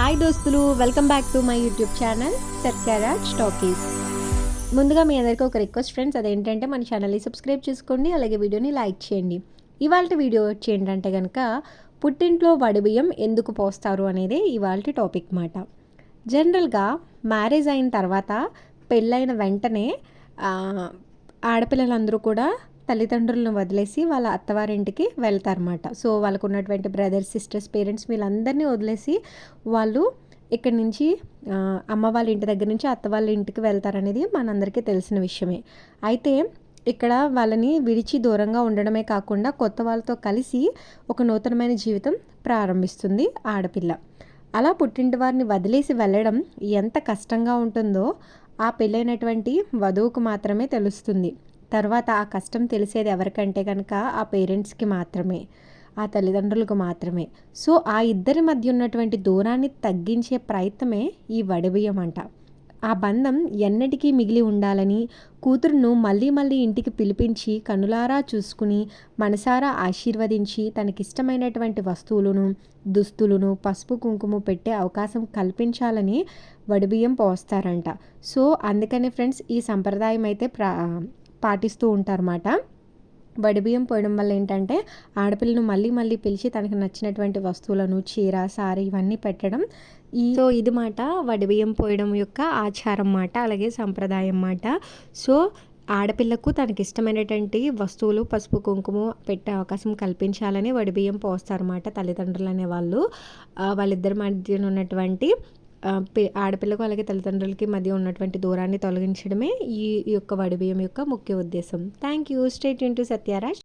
Hi దోస్తులు welcome back to my YouTube channel Satyaraj talkies. ముందుగా మీ అందరికీ ఒక రిక్వెస్ట్ ఫ్రెండ్స్ అదేంటంటే మన ఛానల్ని సబ్స్క్రైబ్ చేసుకోండి అలాగే వీడియోని లైక్ చేయండి. ఇవాళ వీడియో వచ్చి ఏంటంటే కనుక పుట్టింట్లో వడిబియ్యం ఎందుకు పోస్తారు అనేది ఇవాళ టాపిక్ మాట. జనరల్గా మ్యారేజ్ అయిన తర్వాత పెళ్ళైన వెంటనే ఆడపిల్లలందరూ కూడా తల్లిదండ్రులను వదిలేసి వాళ్ళ అత్తవారింటికి వెళ్తారన్నమాట. సో వాళ్ళకు ఉన్నటువంటి బ్రదర్స్ సిస్టర్స్ పేరెంట్స్ వీళ్ళందరినీ వదిలేసి వాళ్ళు ఇక్కడి నుంచి అమ్మ వాళ్ళ ఇంటి దగ్గర నుంచి అత్త వాళ్ళ ఇంటికి వెళ్తారనేది మనందరికీ తెలిసిన విషయమే. అయితే ఇక్కడ వాళ్ళని విడిచి దూరంగా ఉండడమే కాకుండా కొత్త వాళ్ళతో కలిసి ఒక నూతనమైన జీవితం ప్రారంభిస్తుంది ఆడపిల్ల. అలా పుట్టింటి వారిని వదిలేసి వెళ్ళడం ఎంత కష్టంగా ఉంటుందో ఆ పెళ్ళైనటువంటి వధువుకు మాత్రమే తెలుస్తుంది. తర్వాత ఆ కష్టం తెలిసేది ఎవరికంటే కనుక ఆ పేరెంట్స్కి మాత్రమే ఆ తల్లిదండ్రులకు మాత్రమే. సో ఆ ఇద్దరి మధ్య ఉన్నటువంటి దూరాన్ని తగ్గించే ప్రయత్నమే ఈ వడబియ్యం అంట. ఆ బంధం ఎన్నటికీ మిగిలి ఉండాలని కూతురును మళ్ళీ మళ్ళీ ఇంటికి పిలిపించి కనులారా చూసుకుని మనసారా ఆశీర్వదించి తనకిష్టమైనటువంటి వస్తువులను దుస్తులను పసుపు కుంకుమ పెట్టే అవకాశం కల్పించాలని వడిబియ్యం పోస్తారంట. సో అందుకని ఫ్రెండ్స్ ఈ సంప్రదాయం అయితే ప్రా పాటిస్తూ ఉంటారన్నమాట. వడిబియ్యం పోయడం వల్ల ఏంటంటే ఆడపిల్లను మళ్ళీ మళ్ళీ పిలిచి తనకు నచ్చినటువంటి వస్తువులను చీర సారీ ఇవన్నీ పెట్టడం ఈ సో ఇది మాట వడిబియ్యం పోయడం యొక్క ఆచారం మాట అలాగే సంప్రదాయం మాట. సో ఆడపిల్లకు తనకి ఇష్టమైనటువంటి వస్తువులు పసుపు కుంకుమ పెట్టే అవకాశం కల్పించాలని వడిబియ్యం పోస్తారన్నమాట తల్లిదండ్రులు అనేవాళ్ళు. వాళ్ళు వాళ్ళిద్దరి మధ్యన ఉన్నటువంటి ఆడపిల్లకు అలాగే తల్లిదండ్రులకి మధ్య ఉన్నటువంటి దూరాన్ని తొలగించడమే ఈ యొక్క వడిబియ్యం యొక్క ముఖ్య ఉద్దేశం. Thank you state into Satyaraj